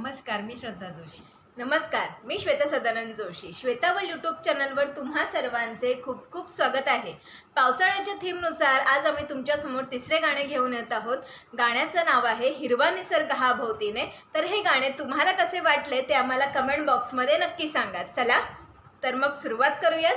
नमस्कार मी श्रद्धा जोशी. नमस्कार मी श्वेता सदानंद जोशी. श्वेता व यूट्यूब चॅनलवर तुम्हा सर्वांचे खूप खूप स्वागत आहे. पावसाळ्याच्या थीमनुसार आज आम्ही तुमच्यासमोर तिसरे गाणे घेऊन येत आहोत. गाण्याचं नाव आहे हिरवा निसर्ग हा भोवतीने. तर हे गाणे तुम्हाला कसे वाटले ते आम्हाला कमेंट बॉक्समध्ये नक्की सांगा. चला तर मग सुरुवात करूयात.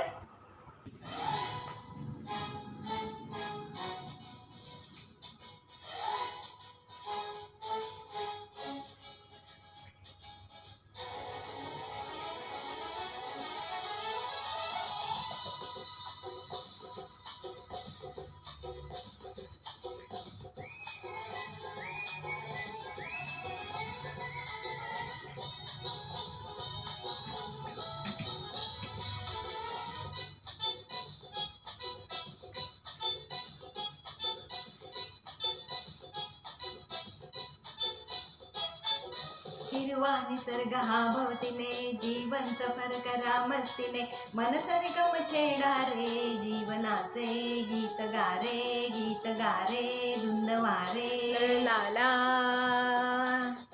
हिरवा निसर्ग हा भवतीने जीवन सफर करा मस्तीने मन सरगम छेडा रे जीवनाचे गीत गारे गीत गारे धुंद वारे लाला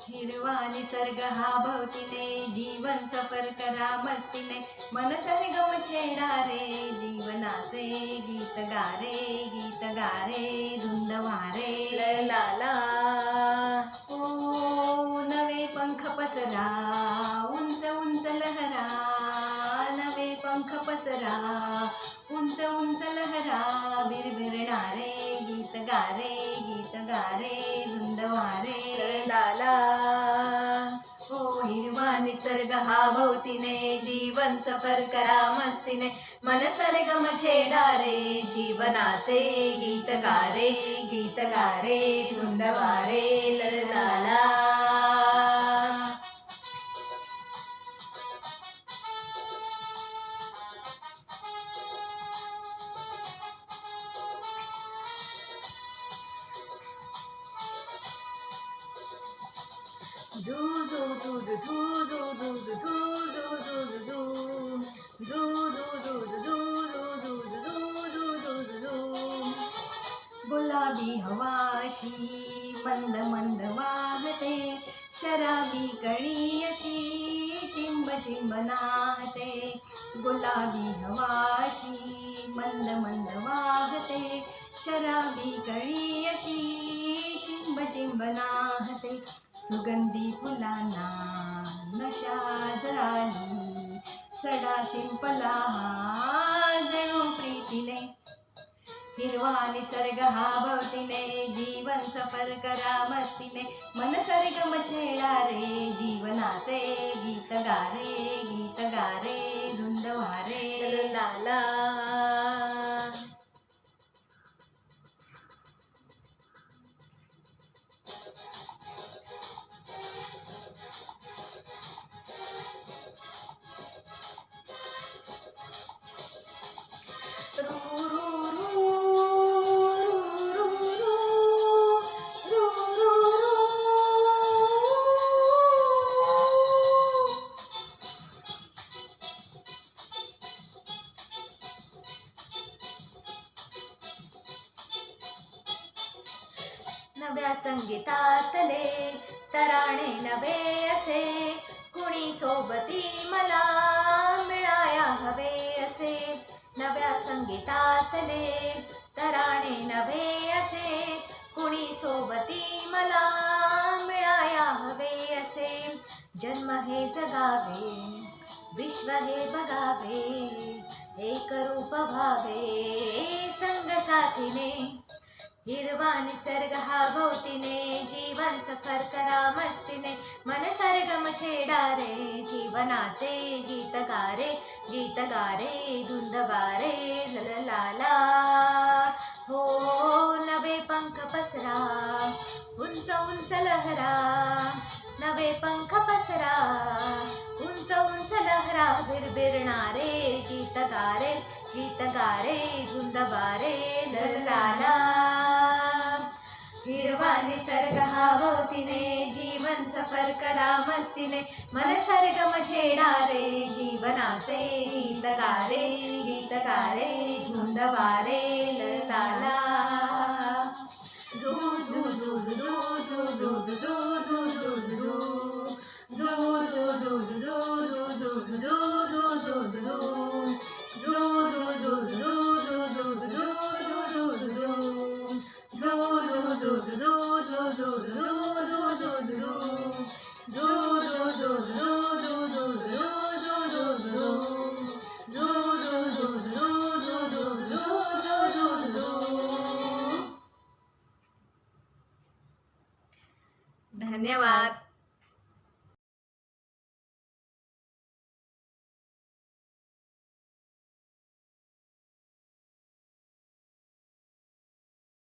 हिरवा निसर्ग हा भवतीने जीवन सफर करा मस्तीने मन सरगम छेडा रे जीवनाचे गीत गारे गीत गारे धुंद उंच उंच लहरा बिरबिरणारे गीत गारे गीत गारे धुंद वारे. लाला ओ हिरवा निसर्ग हा भोवतीने जीवन सफर करा मस्तीने. मन सरगम छेडा रे जीवनाचे गीत गारे गीत गारे धुंद गुलाबी हवाशी मंद मंद वाहते, शराबी कळी अशी, चिंब चिंब नाहते। गुलाबी हवाशी मंद मंद वाहते, शराबी कळी अशी, चिंब चिंब नाहते। सुगंधी फुलांना नशा जळाली सडा शिंपला जणू प्रीतीने. हिरवा निसर्ग हा भवतीने जीवन सफर करा मस्तीने. मन सर्ग मचेळा रे जीवनाचे गीत गारे गीत गारे. नव्या संगीतातले तराणे नवे असे. कुणी सोबती मला मिळाया हवे असे. नव्या संगीतातले तराणे नवे असे. कुणी सोबती मला मिळाया हवे असे. जन्म हे जगावे विश्व हे बघावे एक रूप भावे संग साथीने. हिरवा निसर्ग हा भोवतीने जीवन सफर करा मस्तीने. मन सरगम छेडा रे जीवनाचे गीत गारे गीत गारे धुंद बारे लललाला हो नवे पंख पसरा उंच उंच लहरा. नवे पंख पसरा उंच उंच लहरा बिरबिरणारे गीत गारे गीत गारे धुंद बारे लललाला हा जीवन सफर करा मस्तीने मन सरगम छेडा रे जीवनाचे गीत गारे गीत गारे धुंद वारे ललाला झू झू झू झू झू झू झू झू झू झू झू धन्यवाद